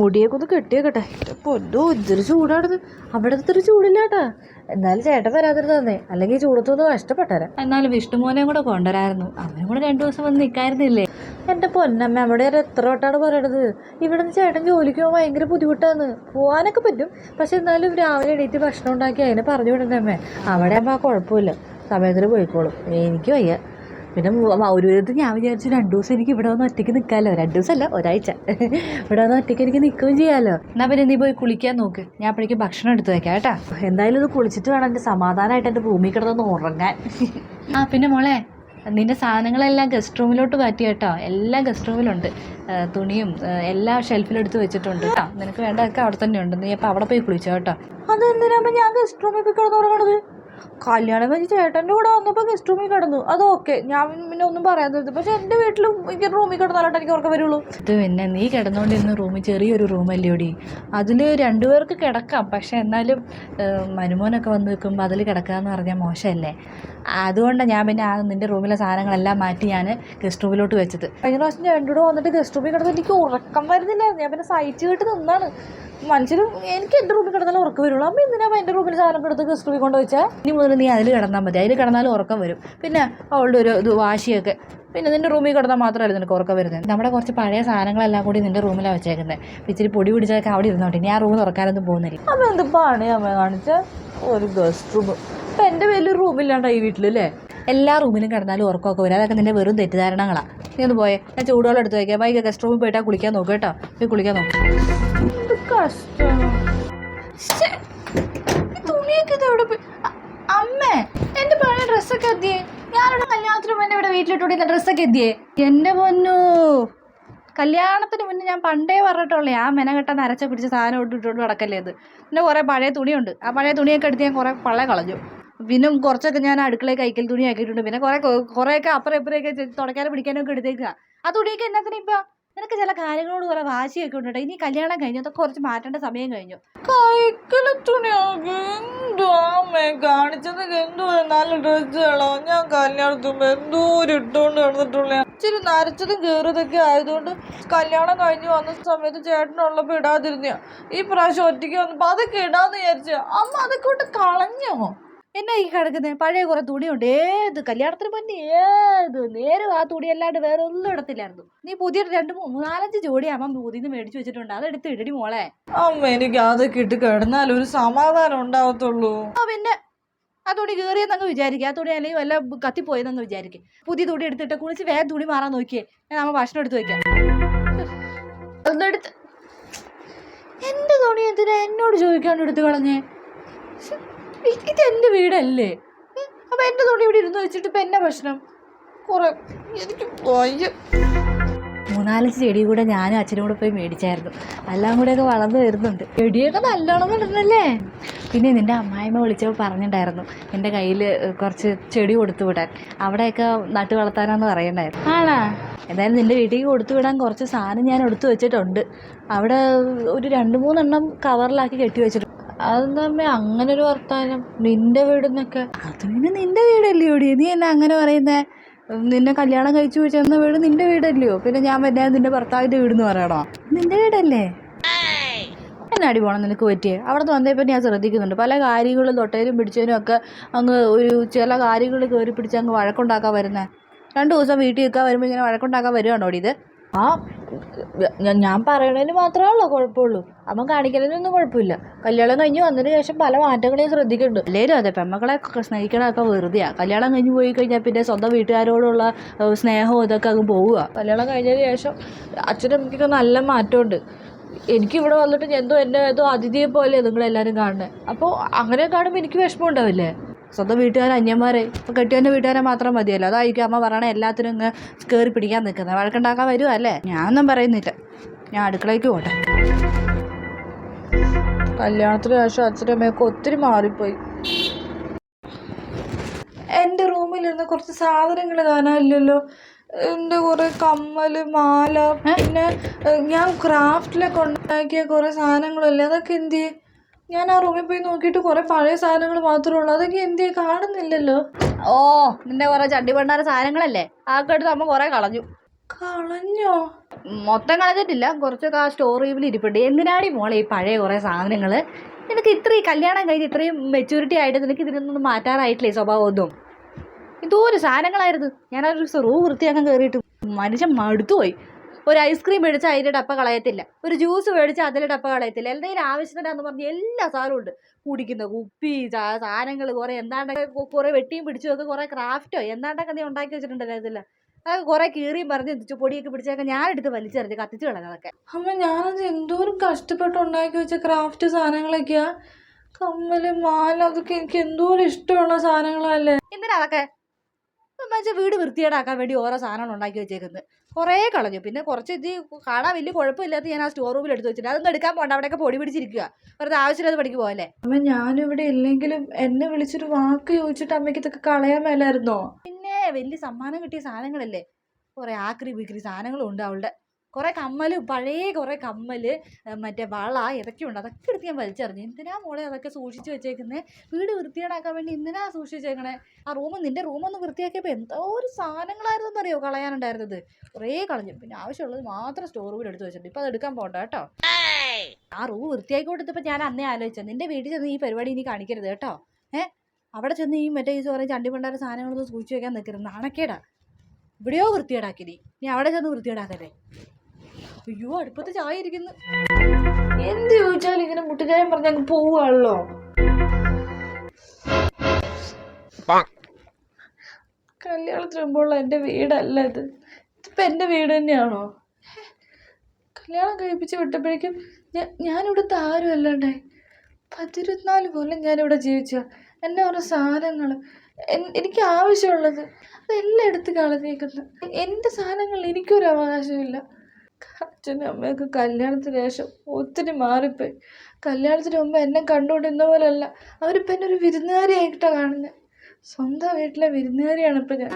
മുടിയൊക്കെ ഒന്ന് കെട്ടിയേക്കട്ടെ. പൊന്നോ ഇതൊരു ചൂടാണത്. അവിടെ ഒരു ചൂടില്ല കേട്ടാ എന്നാലും ചേട്ടൻ വരാതിരുന്നേ അല്ലെങ്കിൽ ചൂടത്തൊന്ന് കഷ്ടപ്പെട്ടേരാ എന്നാലും വിഷ്ണുമോനെ കൂടെ കൊണ്ടുവരായിരുന്നു. അവനും കൂടെ രണ്ടു ദിവസം വന്ന് നിൽക്കായിരുന്നില്ലേ? എന്റെ പൊന്നമ്മ അവിടെ ഒരു എത്ര വട്ടാണ് പറയണത്? ഇവിടെ നിന്ന് ചേട്ടൻ ജോലിക്ക് പോകാൻ ഭയങ്കര ബുദ്ധിമുട്ടാണ് പോകാനൊക്കെ പറ്റും. പക്ഷെ എന്നാലും രാവിലെ എണീറ്റ് ഭക്ഷണം ഉണ്ടാക്കി അതിനെ പറഞ്ഞു വിടണ്ടേ അമ്മേ. അവിടെ ആ കുഴപ്പമില്ല. സമയത്തിന് പോയിക്കോളും. എനിക്ക് വയ്യ. പിന്നെ ഒരു വിധത്തിൽ ഞാൻ വിചാരിച്ചു രണ്ടു ദിവസം എനിക്ക് ഇവിടെ വന്ന് ഒറ്റയ്ക്ക് നിൽക്കാമല്ലോ രണ്ട് ദിവസമല്ല ഒരാഴ്ച. ഇവിടെ വന്ന് ഒറ്റയ്ക്ക് എനിക്ക് നിൽക്കുകയും ചെയ്യാമല്ലോ എന്നാ പിന്നെ നീ പോയി കുളിക്കാൻ നോക്ക്. ഞാൻ അപ്പോഴേക്കും ഭക്ഷണം എടുത്തു വെക്കാം കേട്ടോ. എന്തായാലും ഇത് കുളിച്ചിട്ട് വേണം. എന്റെ സമാധാനമായിട്ട് എന്റെ ഭൂമി കിടന്നൊന്ന് ഉറങ്ങാൻ. ആ പിന്നെ മോളെ നിന്റെ സാധനങ്ങളെല്ലാം ഗസ്റ്റ് റൂമിലോട്ട് മാറ്റി കേട്ടോ. എല്ലാം ഗസ്റ്റ് റൂമിലുണ്ട്. തുണിയും എല്ലാം ഷെൽഫിലെടുത്ത് വെച്ചിട്ടുണ്ട് കേട്ടോ. നിനക്ക് വേണ്ടതൊക്കെ അവിടെ തന്നെ ഉണ്ട്. നീ അപ്പോൾ അവിടെ പോയി കുളിച്ചോ കേട്ടോ. അതെന്തിനാ ഞാൻ ഗസ്റ്റ് റൂമിൽ പോയി കിടന്നുറങ്ങണത് കല്യാണം കഴിഞ്ഞ് ചേട്ടന്റെ കൂടെ വന്നപ്പോൾ ഗസ്റ്റ് റൂമിൽ കിടന്നു. അത് ഓക്കെ ഞാൻ പിന്നെ ഒന്നും പറയാൻ തരുന്നത് പക്ഷെ എന്റെ വീട്ടിലും എനിക്ക് റൂമിൽ കിടന്നാലോട്ട് എനിക്ക് ഉറക്കം വരുള്ളൂ. ഇത് പിന്നെ നീ കിടന്നുകൊണ്ടിരുന്ന റൂമിൽ ചെറിയൊരു റൂമല്ലേടി അതിൽ രണ്ടുപേർക്ക് കിടക്കാം. പക്ഷെ എന്നാലും മരുമോനൊക്കെ വന്ന് നിൽക്കുമ്പോൾ അതിൽ കിടക്കാന്ന് പറഞ്ഞാൽ മോശമല്ലേ? അതുകൊണ്ടാണ് ഞാൻ പിന്നെ ആ നിന്റെ റൂമിലെ സാധനങ്ങളെല്ലാം മാറ്റി ഞാൻ ഗസ്റ്റ് റൂമിലോട്ട് വെച്ചത്. കഴിഞ്ഞ പ്രാവശ്യം എന്റെ കൂടെ വന്നിട്ട് ഗസ്റ്റ് റൂമിൽ കിടന്ന് എനിക്ക് ഉറക്കം വരുന്നില്ലായിരുന്നു ഞാൻ പിന്നെ സൈറ്റ് കേട്ട് നിന്നാണ്. മനുഷ്യരും എനിക്ക് എന്റെ റൂമിൽ കിടന്നാലും ഉറക്കം വരുള്ളൂ. അമ്മ എന്തിനാ എന്റെ റൂമിൽ സാധനം എടുത്ത് ഗസ്റ്റ് റൂമിൽ കൊണ്ട് വെച്ചാൽ ഇനി മുതൽ നീ അതിൽ കിടന്നാൽ മതി. അതിൽ കിടന്നാലും ഉറക്കം വരും. പിന്നെ അവളുടെ ഒരു ഇത് വാശിയൊക്കെ. പിന്നെ നിന്റെ റൂമിൽ കിടന്നാൽ മാത്രമല്ല നിനക്ക് ഉറക്കം വരുന്നത്? നമ്മുടെ കുറച്ച് പഴയ സാധനങ്ങളെല്ലാം കൂടി നിന്റെ റൂമിലാണ് വെച്ചേക്കുന്നത് ഇച്ചിരി പൊടി പിടിച്ചതൊക്കെ അവിടെ ഇരുന്നോട്ടെ. ആ റൂം തുറക്കാനൊന്നും പോകുന്നില്ല. അമ്മ എന്ത് പണി അമ്മ കാണിച്ച? ഒരു ഗസ്റ്റ് റൂം. ഇപ്പം എന്റെ വലിയൊരു റൂമില്ലാണ്ട ഈ വീട്ടിൽ അല്ലേ? എല്ലാ റൂമിലും കിടന്നാലും ഉറക്കമൊക്കെ വരും. അതൊക്കെ നിന്റെ വെറും തെറ്റിദ്ധാരണകളാണ് നീ ഒന്ന് പോയേ. ഞാൻ ചൂടുവെള്ളം എടുത്ത് വയ്ക്കാം ബൈക്ക് ഗസ്റ്റ് റൂമിൽ പോയിട്ടാ കുളിക്കാൻ നോക്കുക കേട്ടോ. നീ കുളിക്കാൻ നോക്കാം. കഷ്ടം. തുണിയൊക്കെ ഇത് പോയി അ- അമ്മേ എന്റെ പഴയ ഡ്രസ്സൊക്കെ എത്തിയേ ഞാനിവിടെ കല്യാണത്തിന് മുന്നേ ഇവിടെ വീട്ടിലിട്ടുകൊണ്ടിരുന്ന ഡ്രസ്സൊക്കെ എത്തിയേ എന്റെ പൊന്നു. കല്യാണത്തിന് മുന്നേ ഞാൻ പണ്ടേ പറഞ്ഞിട്ടുള്ളേ ആ മെനകെട്ട നരച്ച പിടിച്ച സാധനം ഇട്ട് ഇട്ടുകൊണ്ട് നടക്കല്ലേ ഇത്. പിന്നെ കുറേ പഴയ തുണിയുണ്ട്. ആ പഴയ തുണിയൊക്കെ എടുത്ത് ഞാൻ കുറേ പള്ള കളഞ്ഞു. പിന്നെ കുറച്ചൊക്കെ ഞാൻ അടുക്കളയൊക്കെ അയക്കൽ തുണി ആക്കിയിട്ടുണ്ട്. പിന്നെ കുറേ കുറേയൊക്കെ അപ്പുറം ഇപ്പുറയൊക്കെ തുടക്കാനും പിടിക്കാനും ഒക്കെ എടുത്തേക്കുക ആ തുണിയൊക്കെ എന്നാത്തിന് ഇപ്പം? നിനക്ക് ചില കാര്യങ്ങളോട് കുറെ വാശിയൊക്കെ ഉണ്ട് ഇനി കല്യാണം കഴിഞ്ഞു അതൊക്കെ കുറച്ച് മാറ്റേണ്ട സമയം കഴിഞ്ഞു. കൈക്കല തുണിയാകെ എന്തോ കാണിച്ചത് എന്തോ നല്ല ഡ്രസ്സുകളോ ഞാൻ കല്യാണത്തുമ്പോ എന്തോരം ഇട്ടുകൊണ്ട് കിടന്നിട്ടുള്ള ഇച്ചിരി നരച്ചതും കയറിയതൊക്കെ ആയതുകൊണ്ട് കല്യാണം കഴിഞ്ഞ് വന്ന സമയത്ത് ചേട്ടനുള്ളപ്പോ ഇടാതിരുന്ന ഈ പ്രാവശ്യം ഒറ്റയ്ക്ക് വന്നപ്പോ അതൊക്കെ ഇടാന്ന് വിചാരിച്ച അമ്മ അതൊക്കെ കൊണ്ട് കളഞ്ഞോ? എന്നാ ഈ കിടക്കുന്നത് പഴയ കുറെ തുണിയുണ്ട്. ഏത്? കല്യാണത്തിന് മുന്നേ ഏത്? നേരം ആ തുണി അല്ലാണ്ട് വേറെ ഒന്നും ഇടത്തില്ലായിരുന്നു. നീ പുതിയ രണ്ട് മൂന്നാലഞ്ച് ജോഡി അമ്മ പുതിയത് മേടിച്ചു വെച്ചിട്ടുണ്ട്. അതെടുത്ത് ഇടടി മോളെ. അമ്മ എനിക്ക് അതൊക്കെ ഇട്ട് കിടന്നാൽ ഒരു സമാധാനം ഉണ്ടാവത്തുള്ളൂ. ആ പിന്നെ ആ തുണി കയറിയെന്നങ്ങ് വിചാരിക്കുക ആ തുണി അല്ലെങ്കിൽ വല്ല കത്തിപ്പോയെന്നങ്ങ് വിചാരിക്കും. പുതിയ തുണി എടുത്തിട്ട് കുളിച്ച് വേഗം തുണി മാറാൻ നോക്കിയേ. ഞാൻ അമ്മ ഭക്ഷണം എടുത്ത് വയ്ക്കാം എന്റെ എന്റെ തുണി എന്തിനാ എന്നോട് ചോദിക്കാണ്ട് എടുത്തു കളഞ്ഞേ? ഇത് എന്റെ വീടല്ലേ? അപ്പം എന്റെ തുണി ഇവിടെ ഇരുന്ന് വെച്ചിട്ട് ഇപ്പൊ എന്നാ പ്രശ്നം? കുറെ എനിക്ക് മൂന്നാലഞ്ച് ചെടി കൂടെ ഞാനും അച്ഛനും കൂടെ പോയി മേടിച്ചായിരുന്നു. എല്ലാം കൂടെയൊക്കെ വളർന്നു വരുന്നുണ്ട്. ചെടിയൊക്കെ നല്ലോണം വളർന്നല്ലേ പിന്നെ നിന്റെ അമ്മായിമ്മ വിളിച്ചപ്പോൾ പറഞ്ഞിട്ടുണ്ടായിരുന്നു എന്റെ കയ്യിൽ കുറച്ച് ചെടി കൊടുത്തു വിടാൻ. അവിടെയൊക്കെ നട്ടു വളർത്താനാന്ന് പറയണ്ടായിരുന്നു. ആണാ? എന്തായാലും നിന്റെ വീട്ടിലേക്ക് കൊടുത്തു വിടാൻ കുറച്ച് സാധനം ഞാൻ എടുത്തു വെച്ചിട്ടുണ്ട്. അവിടെ ഒരു രണ്ട് മൂന്നെണ്ണം കവറിലാക്കി കെട്ടി വെച്ചിട്ടുണ്ട്. അതെന്താ അങ്ങനെ ഒരു വർത്താനം. നിന്റെ വീടെന്നൊക്കെ. അത് പിന്നെ നിന്റെ വീടല്ലേ ഓടി നീ എന്നാ അങ്ങനെ പറയുന്നേ? നിന്നെ കല്യാണം കഴിച്ചു ചെന്ന വീട് നിന്റെ വീടല്ലയോ? പിന്നെ ഞാൻ പിന്നെ നിന്റെ ഭർത്താവിന്റെ വീട് എന്ന് പറയണോ? നിന്റെ വീടല്ലേ? എന്നാടി പോണം നിനക്ക് പറ്റിയേ? അവിടെ വന്നപ്പോൾ ഞാൻ ശ്രദ്ധിക്കുന്നുണ്ട്. പല കാര്യങ്ങളും തൊട്ടേലും പിടിച്ചതിനും ഒക്കെ അങ്ങ് ഒരു ചില കാര്യങ്ങൾ കയറി പിടിച്ച് അങ്ങ് വഴക്കുണ്ടാക്കാൻ വരുന്നേ. രണ്ട് ദിവസം വീട്ടിൽ നിൽക്കാൻ വരുമ്പോൾ ഇങ്ങനെ വഴക്കുണ്ടാക്കാൻ വരുവാണോ ഇത്? ആ ഞാൻ- പറയണതിന് മാത്രമേ ഉള്ളൂ കുഴപ്പമുള്ളൂ. അമ്മ കാണിക്കണതിനൊന്നും കുഴപ്പമില്ല. കല്യാണം കഴിഞ്ഞ് വന്നതിന് ശേഷം പല മാറ്റങ്ങളെയും ശ്രദ്ധിക്കുന്നുണ്ട്. എല്ലാവരും അതെ പെമ്മക്കളെ സ്നേഹിക്കണമൊക്കെ വെറുതെയാണ് കല്യാണം കഴിഞ്ഞ് പോയി കഴിഞ്ഞാൽ പിന്നെ സ്വന്തം വീട്ടുകാരോടുള്ള സ്നേഹവും ഇതൊക്കെ അങ്ങ് പോവുക കല്യാണം കഴിഞ്ഞതിന് ശേഷം അച്ഛനും അമ്മയ്ക്കൊക്കെ നല്ല മാറ്റമുണ്ട്. എനിക്ക് ഇവിടെ വന്നിട്ട് എന്തോ എന്നെ ഏതോ അതിഥിയെ പോലെ നിങ്ങളെല്ലാവരും കാണുന്നത് അപ്പോൾ അങ്ങനെ കാണുമ്പോൾ എനിക്ക് വിഷമം ഉണ്ടാവില്ലേ സ്വന്തം വീട്ടുകാർ അന്യന്മാരെ. ഇപ്പോൾ കെട്ടിയവന്റെ വീട്ടുകാരെ മാത്രം മതിയല്ലോ. അതായിരിക്കും അമ്മ പറയണ എല്ലാത്തിനും ഇങ്ങ് കയറി പിടിക്കാൻ നിൽക്കുന്നത്. വഴക്കുണ്ടാക്കാൻ വരുമോ അല്ലേ? ഞാനൊന്നും പറയുന്നില്ല. ഞാൻ അടുക്കളയ്ക്ക് പോട്ടെ. കല്യാണത്തിന് ശേഷം അച്ഛനും അമ്മയൊക്കെ ഒത്തിരി മാറിപ്പോയി. എന്റെ റൂമിലിരുന്ന കുറച്ച് സാധനങ്ങൾ കാണാനില്ലല്ലോ. എന്റെ കുറേ കമ്മൽ മാല പിന്നെ ഞാൻ ക്രാഫ്റ്റിലൊക്കെ ഉണ്ടാക്കിയ കുറേ സാധനങ്ങളല്ലേ? അതൊക്കെ എന്ത് ഞാൻ ആ റൂമിൽ പോയി നോക്കിയിട്ട് കുറേ പഴയ സാധനങ്ങൾ മാത്രമേ ഉള്ളൂ. അതൊക്കെ എന്ത് കാണുന്നില്ലല്ലോ. ഓ നിന്റെ കുറെ ചണ്ടി പണ്ടാര സാധനങ്ങളല്ലേ? ആ എടുത്ത് അമ്മ കുറേ കളഞ്ഞു. കളഞ്ഞോ? മൊത്തം കളഞ്ഞിട്ടില്ല. കുറച്ചൊക്കെ ആ സ്റ്റോർ റൂമിൽ ഇരിപ്പുണ്ട്. എന്തിനാടി മോളെ ഈ പഴയ കുറേ സാധനങ്ങൾ നിനക്ക് ഇത്രയും കല്യാണം കഴിഞ്ഞ് ഇത്രയും മെച്യൂരിറ്റി ആയിട്ട് നിനക്ക് ഇതിനൊന്നും മാറ്റാറായിട്ടില്ലേ സ്വഭാവമൊന്നും ഇതൊരു സാധനങ്ങളായിരുന്നു. ഞാനൊരു റൂ വൃത്തിയാക്കാൻ കയറിയിട്ട് മനുഷ്യൻ മടുത്തുപോയി. ഒരു ഐസ്ക്രീം മേടിച്ചാൽ അതിന്റെ ഡപ്പ കളയത്തില്ല. ഒരു ജ്യൂസ് മേടിച്ചാൽ അതിന്റെ ഡപ്പ കളയത്തില്ല. എന്തെങ്കിലും ആവശ്യത്തിനാന്ന് പറഞ്ഞ് എല്ലാ സാധനവും ഉണ്ട്. കുടിക്കുന്ന കുപ്പി സാധനങ്ങൾ കുറേ എന്താണ്ടൊക്കെ കുറേ വെട്ടിയും പിടിച്ചു ഒക്കെ കുറേ ക്രാഫ്റ്റോ എന്താണ്ടൊക്കെ നീ ഉണ്ടാക്കി വെച്ചിട്ടുണ്ടല്ലോ ഇതില്ല അതൊക്കെ കുറെ കീറിയും പറഞ്ഞ് പൊടിയൊക്കെ പിടിച്ചൊക്കെ ഞാൻ എടുത്ത് വലിച്ചെറിഞ്ഞ് കത്തിച്ച് കളഞ്ഞു അതൊക്കെ അമ്മ ഞാനത് എന്തോരം കഷ്ടപ്പെട്ട് ഉണ്ടാക്കി വെച്ച ക്രാഫ്റ്റ് സാധനങ്ങളൊക്കെയാ. കമ്മൽ മാല അതൊക്കെ എനിക്ക് എന്തോരം ഇഷ്ടമുള്ള സാധനങ്ങളല്ലേ? എന്തിനാ അതൊക്കെ? മനുഷ്യ വീട് വൃത്തികേടാക്കാൻ വേണ്ടി ഓരോ സാധനങ്ങൾ ഉണ്ടാക്കി വെച്ചേക്കുന്നത്. കുറേ കളഞ്ഞു. പിന്നെ കുറച്ച് ഇത് കാണാൻ വലിയ കുഴപ്പമില്ലാത്ത ഞാൻ ആ സ്റ്റോർ റൂമിൽ എടുത്ത് വെച്ചിട്ട് അതൊന്നും എടുക്കാൻ പോകണ്ട അവിടെയൊക്കെ പൊടി പിടിച്ചിരിക്കുക വെറുതെ ആവശ്യമില്ലാതെ പണിക്ക് പോകല്ലേ അമ്മ ഞാനിവിടെ ഇവിടെ ഇല്ലെങ്കിലും എന്നെ വിളിച്ചൊരു വാക്ക് ചോദിച്ചിട്ട് അമ്മയ്ക്ക് ഇതൊക്കെ കളയാൻ മേലായിരുന്നോ? പിന്നെ വലിയ സമ്മാനം കിട്ടിയ സാധനങ്ങളല്ലേ? കുറേ ആക്രി ബിക്രി സാധനങ്ങളും ഉണ്ട് അവളുടെ. കുറേ കമ്മൽ പഴയ കുറേ കമ്മൽ മറ്റേ വള ഇതൊക്കെയുണ്ട് അതൊക്കെ എടുത്ത് ഞാൻ വലിച്ചെറിഞ്ഞു. എന്തിനാ മോളെ അതൊക്കെ സൂക്ഷിച്ച് വെച്ചേക്കുന്നത് വീട് വൃത്തിയേടാക്കാൻ വേണ്ടി എന്തിനാ സൂക്ഷിച്ചേക്കണേ ആ റൂം നിന്റെ റൂമൊന്ന് വൃത്തിയാക്കിയപ്പോൾ എന്തോ ഒരു സാധനങ്ങളായിരുന്നു അറിയോ കളയാനുണ്ടായിരുന്നത്? കുറേ കളഞ്ഞു. പിന്നെ ആവശ്യമുള്ളത് മാത്രം സ്റ്റോർ റൂമിൽ എടുത്ത് വെച്ചിട്ടുണ്ട്. ഇപ്പം അത് എടുക്കാൻ പോകണ്ട കേട്ടോ. ആ റൂം വൃത്തിയാക്കി കൊടുത്തപ്പോൾ ഞാൻ അന്നേ ആലോചിച്ചത് നിന്റെ വീട്ടിൽ ചെന്ന് ഈ പരിപാടി ഇനി കാണിക്കരുത് കേട്ടോ. ഏ? അവിടെ ചെന്ന് ഈ മറ്റേ ഈ കുറേ ചണ്ടിപ്പണ്ടാര സാധനങ്ങളൊന്നും സൂക്ഷിച്ച് വെക്കാൻ നിൽക്കരുത് നാണക്കേടാ. ഇവിടെയോ വൃത്തിയേടാക്കി നീ അവിടെ ചെന്ന് വൃത്തികേടാക്കല്ലേ? അയ്യോ അടുപ്പത്ത് ചായ ഇരിക്കുന്നു. എന്ത് ചോദിച്ചാലും ഇങ്ങനെ മുട്ടുചായം പറഞ്ഞ അങ്ങ് പോവുകയാണല്ലോ. കല്യാണത്തിന് മുമ്പുള്ള എന്റെ വീടല്ല ഇത്. ഇതിപ്പോൾ എന്റെ വീട് തന്നെയാണോ? കല്യാണം കഴിപ്പിച്ച് വിട്ടപ്പോഴേക്കും ഞാൻ ഞാനിവിടുത്തെ ആരും അല്ലാണ്ടായി പതിരുന്നാൽ കൊല്ലം ഞാനിവിടെ ജീവിച്ച എന്റെ ഓരോ സാധനങ്ങൾ എനിക്ക് ആവശ്യമുള്ളത് അതെല്ലാം എടുത്ത് കളഞ്ഞേക്കുന്നത് എന്റെ സാധനങ്ങൾ എനിക്കൊരു അവകാശമില്ല അച്ഛനും അമ്മയൊക്കെ കല്യാണത്തിന് ശേഷം ഒത്തിരി മാറിപ്പോയി. കല്യാണത്തിന് മുമ്പ് എന്നെ കണ്ടുകൊണ്ടിരുന്ന പോലെയല്ല അവരിപ്പോൾ എന്നെ ഒരു വിരുന്നുകാരിയായിട്ടാണ് കാണുന്നത് സ്വന്തം വീട്ടിലെ വിരുന്നുകാരിയാണ് ഇപ്പം ഞാൻ.